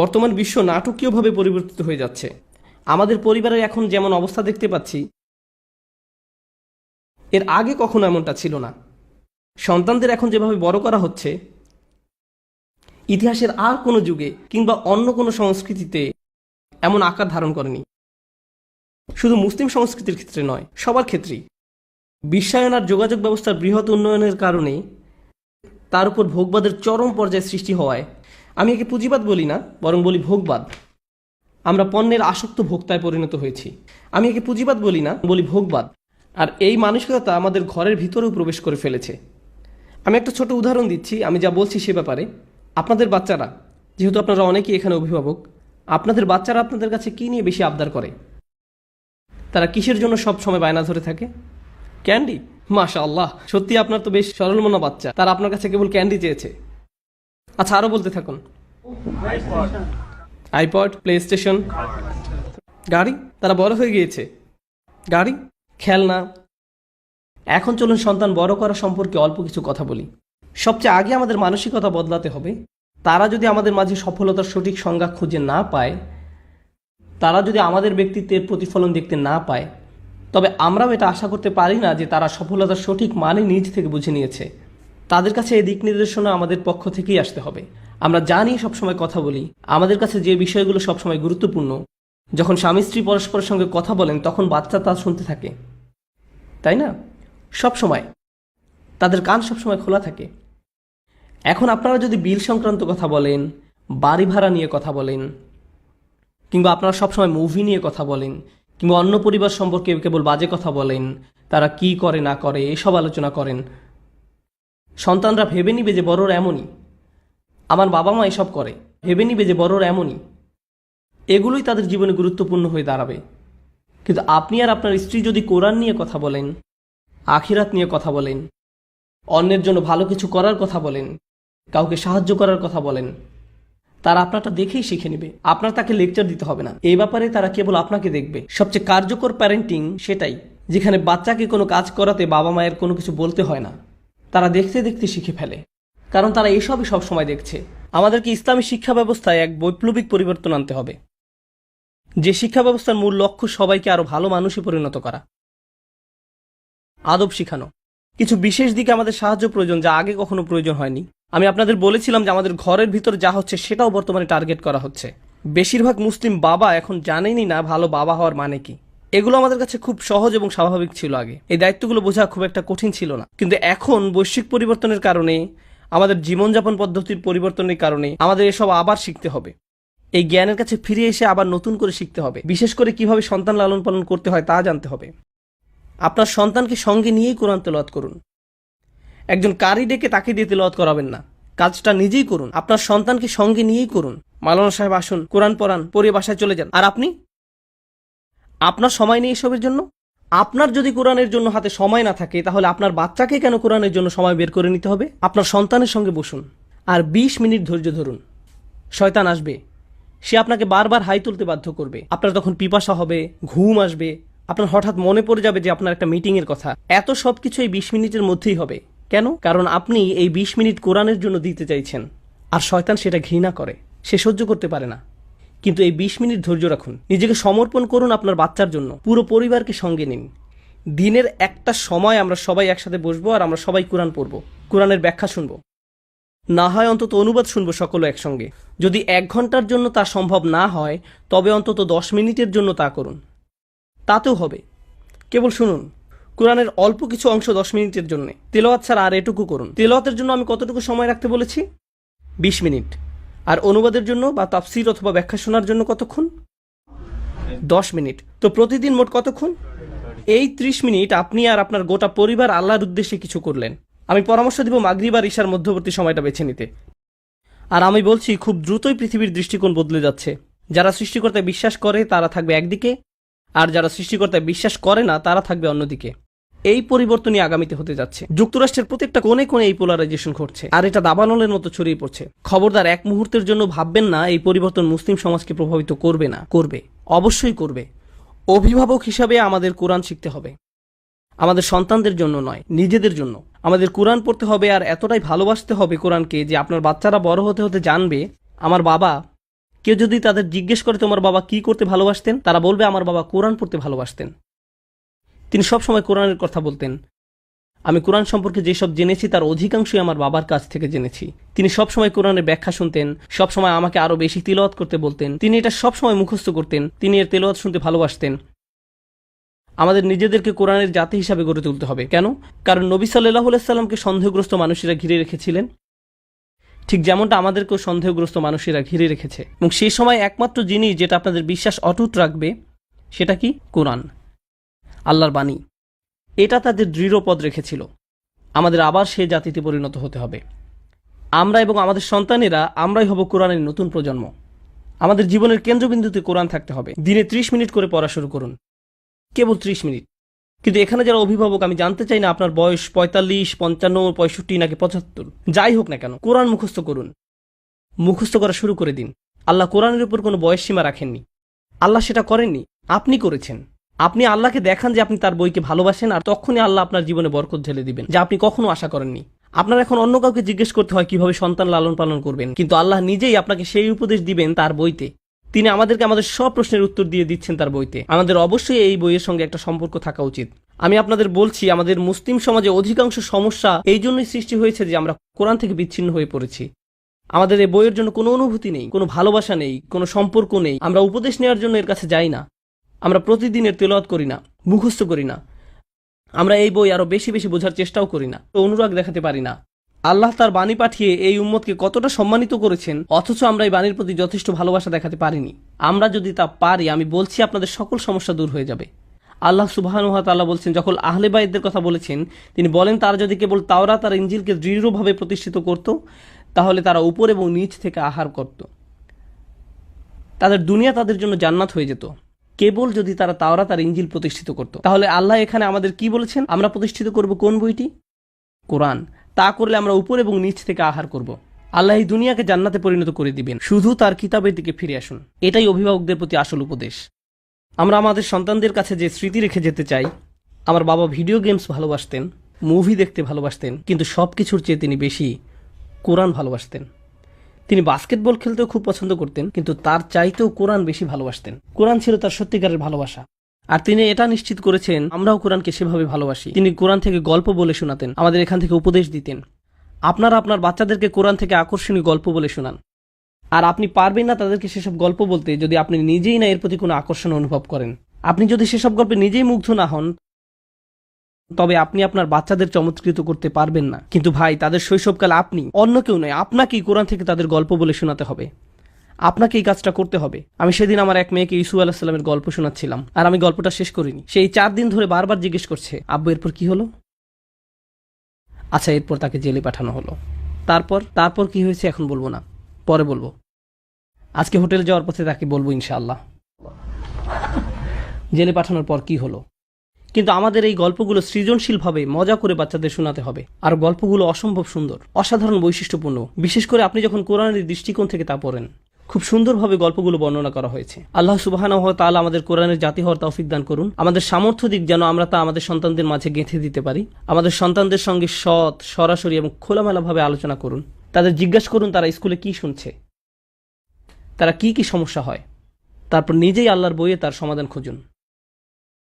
বর্তমান বিশ্ব নাটকীয়ভাবে পরিবর্তিত হয়ে যাচ্ছে। আমাদের পরিবারের এখন যেমন অবস্থা দেখতে পাচ্ছি, এর আগে কখনো এমনটা ছিল না। সন্তানদের এখন যেভাবে বড় করা হচ্ছে, ইতিহাসের আর কোনো যুগে কিংবা অন্য কোনো সংস্কৃতিতে এমন আকার ধারণ করেনি। শুধু মুসলিম সংস্কৃতির ক্ষেত্রে নয়, সবার ক্ষেত্রেই। বিশ্বায়ন আর যোগাযোগ ব্যবস্থার বৃহৎ উন্নয়নের কারণে তার উপর ভোগবাদের চরম পর্যায়ে সৃষ্টি হওয়ায় আমি একে পুঁজিবাদ বলি না, বরং বলি ভোগবাদ। আমরা পণ্যের আসক্ত ভোক্তায় পরিণত হয়েছি। আমি একে পুঁজিবাদ বলি না, বলি ভোগবাদ। আর এই মানসিকতা আমাদের ঘরের ভিতরেও প্রবেশ করে ফেলেছে। আমি একটা ছোট উদাহরণ দিচ্ছি, আমি যা বলছি সে ব্যাপারে। আপনাদের বাচ্চারা, যেহেতু আপনারা অনেকেই এখানে অভিভাবক, আপনাদের বাচ্চারা আপনাদের কাছে কী নিয়ে বেশি আবদার করে? তারা কিসের জন্য সব সময় বায়না ধরে থাকে? ক্যান্ডি? মাশা আল্লাহ সত্যি আপনার তো বেশ সরলমনা বাচ্চা। তারা আপনার কাছে কেবল ক্যান্ডি চেয়েছে। আচ্ছা আরও বলতে থাকুন। আইপড প্লে স্টেশন গাড়ি, তারা বড় হয়ে গিয়েছে। গাড়ি, খেলনা। এখন চলুন সন্তান বড় করা সম্পর্কে অল্প কিছু কথা বলি। সবচেয়ে আগে আমাদের মানসিকতা বদলাতে হবে। তারা যদি আমাদের মাঝে সফলতার সঠিক সংজ্ঞা খুঁজে না পায়, তারা যদি আমাদের ব্যক্তিত্বের প্রতিফলন দেখতে না পায়, তবে আমরাও এটা আশা করতে পারি না যে তারা সফলতার সঠিক মানে নিজ থেকে বুঝে নিয়েছে। তাদের কাছে এই দিক নির্দেশনা আমাদের পক্ষ থেকেই আসতে হবে। আমরা যা নিয়ে সবসময় কথা বলি। আমাদের কাছে যে বিষয়গুলো সবসময় গুরুত্বপূর্ণ, যখন স্বামী স্ত্রী পরস্পরের সঙ্গে কথা বলেন, তখন বাচ্চা তা শুনতে থাকে। তাই না? সব সময় তাদের কান সবসময় খোলা থাকে। এখন আপনারা যদি বিল সংক্রান্ত কথা বলেন, বাড়ি ভাড়া নিয়ে কথা বলেন, কিংবা আপনারা সবসময় মুভি নিয়ে কথা বলেন, কিংবা অন্য পরিবার সম্পর্কে কেবল বাজে কথা বলেন, তারা কি করে, না করে, এসব আলোচনা করেন সন্তানরা ভেবে নিবে যে বড়র এমনই। আমার বাবা মা এসব করে, ভেবে নিবে যে বড়র এমনই। এগুলোই তাদের জীবনে গুরুত্বপূর্ণ হয়ে দাঁড়াবে। কিন্তু আপনি আর আপনার স্ত্রী যদি কোরআন নিয়ে কথা বলেন, আখিরাত নিয়ে কথা বলেন, অন্যের জন্য ভালো কিছু করার কথা বলেন, কাউকে সাহায্য করার কথা বলেন, তারা আপনারটা দেখেই শিখে নেবে। আপনার তাকে লেকচার দিতে হবে না। এই ব্যাপারে তারা কেবল আপনাকে দেখবে। সবচেয়ে কার্যকর প্যারেন্টিং সেটাই, যেখানে বাচ্চাকে কোনো কাজ করাতে বাবা মায়ের কোনো কিছু বলতে হয় না। তারা দেখতে দেখতে শিখে ফেলে। কারণ তারা এসবই সব সময় দেখছে। আমাদেরকে ইসলামী শিক্ষা ব্যবস্থায় এক বৈপ্লবিক পরিবর্তন আনতে হবে। যে শিক্ষা ব্যবস্থার মূল লক্ষ্য সবাইকে আরও ভালো মানুষে পরিণত করা। আদব শিখানো। কিছু বিশেষ দিকে আমাদের সাহায্য প্রয়োজন যা আগে কখনো প্রয়োজন হয়নি। আমি আপনাদের বলেছিলাম যে আমাদের ঘরের ভিতর যা হচ্ছে সেটাও বর্তমানে টার্গেট করা হচ্ছে। বেশিরভাগ মুসলিম বাবা এখন জানেনই না ভালো বাবা হওয়ার মানে কি। এগুলো আমাদের কাছে খুব সহজ এবং স্বাভাবিক ছিল আগে। এই দায়িত্বগুলো বোঝা খুব একটা কঠিন ছিল না। কিন্তু এখন বৈশ্বিক পরিবর্তনের কারণে, আমাদের জীবনযাপন পদ্ধতির পরিবর্তনের কারণে আমাদের এসব আবার শিখতে হবে। এই জ্ঞানের কাছে ফিরে এসে আবার নতুন করে শিখতে হবে। বিশেষ করে কীভাবে সন্তান লালন পালন করতে হয় তা জানতে হবে। আপনার সন্তানকে সঙ্গে নিয়েই কোরআন তেলাওয়াত করুন। একজন কারি ডেকে তাকে দিয়ে তেলাওয়াত করাবেন না। কাজটা নিজেই করুন। আপনার সন্তানকে সঙ্গে নিয়েই করুন। মালানা সাহেব আসুন, কোরআন পড়ান, পড়ে বাসায় চলে যান। আর আপনি? আপনার সময় নেই এসবের জন্য? আপনার যদি কোরআনের জন্য হাতে সময় না থাকে, তাহলে আপনার বাচ্চাকে কেন কোরআনের জন্য সময় বের করে নিতে হবে? আপনার সন্তানের সঙ্গে বসুন। আর ২০ মিনিট ধৈর্য ধরুন। শয়তান আসবে। সে আপনাকে বারবার হাই তুলতে বাধ্য করবে। আপনার তখন পিপাসা হবে, ঘুম আসবে। আপনার হঠাৎ মনে পড়ে যাবে যে আপনার একটা মিটিং এর কথা। এত সব কিছু এই বিশ মিনিটের মধ্যেই হবে। কেন? কারণ আপনি এই বিশ মিনিট কোরআনের জন্য দিতে চাইছেন। আর শয়তান সেটা ঘৃণা করে। সে সহ্য করতে পারে না। কিন্তু এই বিশ মিনিট ধৈর্য রাখুন। নিজেকে সমর্পণ করুন আপনার বাচ্চার জন্য। পুরো পরিবারকে সঙ্গে নিন। দিনের একটা সময় আমরা সবাই একসাথে বসবো আর আমরা সবাই কোরআন পড়ব। কোরআনের ব্যাখ্যা শুনব। না হয় অন্তত অনুবাদ শুনব সকলে একসঙ্গে। যদি এক ঘণ্টার জন্য তা সম্ভব না হয়, তবে অন্তত দশ মিনিটের জন্য তা করুন। তাতেও হবে। কেবল শুনুন। কোরআনের অল্প কিছু অংশ দশ মিনিটের জন্য। তেলোয়াত ছাড়া আর এটুকু করুন। তেলোয়াতের জন্য আমি কতটুকু সময় রাখতে বলেছি? বিশ মিনিট। আর অনুবাদের জন্য বা তাফসির অথবা ব্যাখ্যা শোনার জন্য কতক্ষণ? দশ মিনিট। তো প্রতিদিন মোট কতক্ষণ? এই ত্রিশ মিনিট আপনি আর আপনার গোটা পরিবার আল্লাহর উদ্দেশ্যে কিছু করলেন। আমি পরামর্শ দিব মাগরিব আর ঈশার মধ্যবর্তী সময়টা বেছে নিতে। আর আমি বলছি, খুব দ্রুতই পৃথিবীর দৃষ্টিকোণ বদলে যাচ্ছে। যারা সৃষ্টিকর্তায় বিশ্বাস করে, তারা থাকবে একদিকে। আর যারা সৃষ্টিকর্তায় বিশ্বাস করে না, তারা থাকবে অন্যদিকে। এই পরিবর্তনই আগামীতে হতে যাচ্ছে। যুক্তরাষ্ট্রের প্রত্যেকটা কোণে কোণে এই পোলারাইজেশন ঘটছে। আর এটা দাবানলের মতো ছড়িয়ে পড়ছে। খবরদার এক মুহূর্তের জন্য ভাববেন না, এই পরিবর্তন মুসলিম সমাজকে প্রভাবিত করবে না। করবে। অবশ্যই করবে। অভিভাবক হিসাবে আমাদের কোরআন শিখতে হবে। আমাদের সন্তানদের জন্য নয়, নিজেদের জন্য। আমাদের কোরআন পড়তে হবে আর এতটাই ভালোবাসতে হবে কোরআনকে যে আপনার বাচ্চারা বড় হতে হতে জানবে, আমার বাবা, কেউ যদি তাদের জিজ্ঞেস করে তোমার বাবা কি করতে ভালোবাসতেন, তারা বলবে, আমার বাবা কোরআন পড়তে ভালোবাসতেন। তিনি সবসময় কোরআনের কথা বলতেন। আমি কোরআন সম্পর্কে যেসব জেনেছি, তার অধিকাংশই আমার বাবার কাছ থেকে জেনেছি। তিনি সবসময় কোরআনের ব্যাখ্যা শুনতেন, সবসময় আমাকে আরও বেশি তিলওয়াত করতে বলতেন। তিনি এটা সবসময় মুখস্থ করতেন, তিনি এর তেলাওয়াত শুনতে ভালোবাসতেন। আমাদের নিজেদেরকে কোরআনের জাতি হিসাবে গড়ে তুলতে হবে। কেন? কারণ নবী সাল্লাহ সাল্লামকে সন্দেহগ্রস্ত মানুষেরা ঘিরে রেখেছিলেন। ঠিক যেমনটা আমাদেরকেও সন্দেহগ্রস্ত মানুষেরা ঘিরে রেখেছে। এবং সেই সময় একমাত্র জিনিস যেটা আপনাদের বিশ্বাস অটুট রাখবে, সেটা কি? কোরআন। আল্লাহর বাণী। এটা তাদের দৃঢ় পদ রেখেছিল। আমাদের আবার সে জাতিতে পরিণত হতে হবে। আমরা এবং আমাদের সন্তানেরা আমরাই হব কোরআনের নতুন প্রজন্ম। আমাদের জীবনের কেন্দ্রবিন্দুতে কোরআন থাকতে হবে। দিনে ত্রিশ মিনিট করে পড়া শুরু করুন। কেবল ত্রিশ মিনিট। কিন্তু এখানে যারা অভিভাবক, আমি জানতে চাই না আপনার বয়স পঁয়তাল্লিশ, পঞ্চান্ন, পঁয়ষট্টি নাকি পঁচাত্তর। যাই হোক না কেন, কোরআন মুখস্থ করুন। মুখস্থ করা শুরু করে দিন। আল্লাহ কোরআনের উপর কোনো বয়স সীমা রাখেননি। আল্লাহ সেটা করেননি। আপনি করেছেন। আপনি আল্লাহকে দেখান যে আপনি তার বইকে ভালোবাসেন আর তখনই আল্লাহ আপনার জীবনে বরকত ঢেলে দিবেন, যা আপনি কখনো আশা করেননি। আপনার এখন অন্য কাউকে জিজ্ঞেস করতে হয় কীভাবে সন্তান লালন পালন করবেন, কিন্তু আল্লাহ নিজেই আপনাকে সেই উপদেশ দিবেন তার বইতে। তিনি আমাদেরকে আমাদের সব প্রশ্নের উত্তর দিয়ে দিচ্ছেন তার বইতে। আমাদের অবশ্যই এই বইয়ের সঙ্গে একটা সম্পর্ক থাকা উচিত। আমি আপনাদের বলছি, আমাদের মুসলিম সমাজে অধিকাংশ সমস্যা এই জন্যই সৃষ্টি হয়েছে যে আমরা কোরআন থেকে বিচ্ছিন্ন হয়ে পড়েছি। আমাদের এই বইয়ের জন্য কোনো অনুভূতি নেই, কোনো ভালোবাসা নেই, কোনো সম্পর্ক নেই। আমরা উপদেশ নেওয়ার জন্য এর কাছে যাই না। আমরা প্রতিদিনের তেলাওয়াত করি না, মুখস্থ করি না। আমরা এই বই আরও বেশি বেশি বোঝার চেষ্টাও করি না, তো অনুরাগ দেখাতে পারি না। আল্লাহ তার বাণী পাঠিয়ে এই উম্মতকে কতটা সম্মানিত করেছেন, অথচ আমরা এই বাণীর প্রতি যথেষ্ট ভালোবাসা দেখাতে পারিনি। আমরা যদি তা পারি, আমি বলছি আপনাদের সকল সমস্যা দূর হয়ে যাবে। আল্লাহ সুবাহানুহা তাল্লাহ বলছেন, যখন আহলে বাইদদের কথা বলেছেন, তিনি বলেন, তারা যদি কেবল তাওরা তার ইঞ্জিলকে দৃঢ়ভাবে প্রতিষ্ঠিত করত, তাহলে তারা উপর এবং নিচ থেকে আহার করত। তাদের দুনিয়া তাদের জন্য জান্নাত হয়ে যেত। কেবল যদি তারা তাওরা তার ইঞ্জিল প্রতিষ্ঠিত করত। তাহলে আল্লাহ এখানে আমাদের কি বলেছেন? আমরা প্রতিষ্ঠিত করব কোন বইটি? কোরআন। তা করলে আমরা উপর এবং নিচ থেকে আহার করব। আল্লাহ এই দুনিয়াকে জান্নাতে পরিণত করে দিবেন। শুধু তার কিতাবের দিকে ফিরে আসুন। এটাই অভিভাবকদের প্রতি আসল উপদেশ। আমরা আমাদের সন্তানদের কাছে যে স্মৃতি রেখে যেতে চাই, আমার বাবা ভিডিও গেমস ভালোবাসতেন, মুভি দেখতে ভালোবাসতেন, কিন্তু সব কিছুর চেয়ে তিনি বেশি কোরআন ভালোবাসতেন। তিনি বাস্কেটবল খেলতেও খুব পছন্দ করতেন, কিন্তু তার চাইতেও কোরআন বেশি ভালোবাসতেন। কোরআন ছিল তার সত্যিকারের ভালোবাসা। আর তিনি এটা নিশ্চিত করেছেন, আমরাও কোরআনকে সেভাবে ভালোবাসি। তিনি কোরআন থেকে গল্প বলে শোনাতেন, আমাদের এখান থেকে উপদেশ দিতেন। আপনারা আপনার বাচ্চাদেরকে কোরআন থেকে আকর্ষণীয় গল্প বলে শোনান। আর আপনি পারবেন না তাদেরকে সেসব গল্প বলতে যদি আপনি নিজেই না এর প্রতি কোনো আকর্ষণ অনুভব করেন। আপনি যদি সেসব গল্পে নিজেই মুগ্ধ না হন তবে আপনি আপনার বাচ্চাদের চমৎকৃত করতে পারবেন না। কিন্তু ভাই, তাদের শৈশবকাল আপনি, অন্য কেউ নয়, আপনাকেই কোরআন থেকে তাদের গল্প বলে শোনাতে হবে। আপনাকে এই কাজটা করতে হবে। আমি সেদিন আমার এক মেয়েকে ইসু আলাহিসাল্লামের গল্প শোনাচ্ছিলাম, আর আমি গল্পটা শেষ করিনি। সেই চার দিন ধরে বারবার জিজ্ঞেস করছে, আব্বু, এরপর কি হলো? আচ্ছা এরপর তাকে জেলে পাঠানো হলো। তারপর? তারপর কি হয়েছে এখন বলব না। পরে বলব। আজকে হোটেলে যাওয়ার পথে তাকে বলব ইনশাআল্লাহ। জেলে পাঠানোর পর কি হলো? কিন্তু আমাদের এই গল্পগুলো সৃজনশীলভাবে মজা করে বাচ্চাদের শোনাতে হবে। আর গল্পগুলো অসম্ভব সুন্দর, অসাধারণ বৈশিষ্ট্যপূর্ণ। বিশেষ করে আপনি যখন কোরআনের দৃষ্টিকোণ থেকে তা পড়েন, খুব সুন্দরভাবে গল্পগুলো বর্ণনা করা হয়েছে। আল্লাহ সুবাহানা তাআলা আমাদের কোরআনের জাতি হওয়ার তৌফিক দান করুন। আমাদের সামর্থ্য দিক যেন আমরা তা আমাদের সন্তানদের মাঝে গেঁথে দিতে পারি। আমাদের সন্তানদের সঙ্গে সৎ, সরাসরি এবং খোলামেলাভাবে আলোচনা করুন। তাদের জিজ্ঞাসা করুন, তারা স্কুলে কি শুনছে? তারা কি কি সমস্যা হয়? তারপর নিজেই আল্লাহর বইয়ে তার সমাধান খুঁজুন।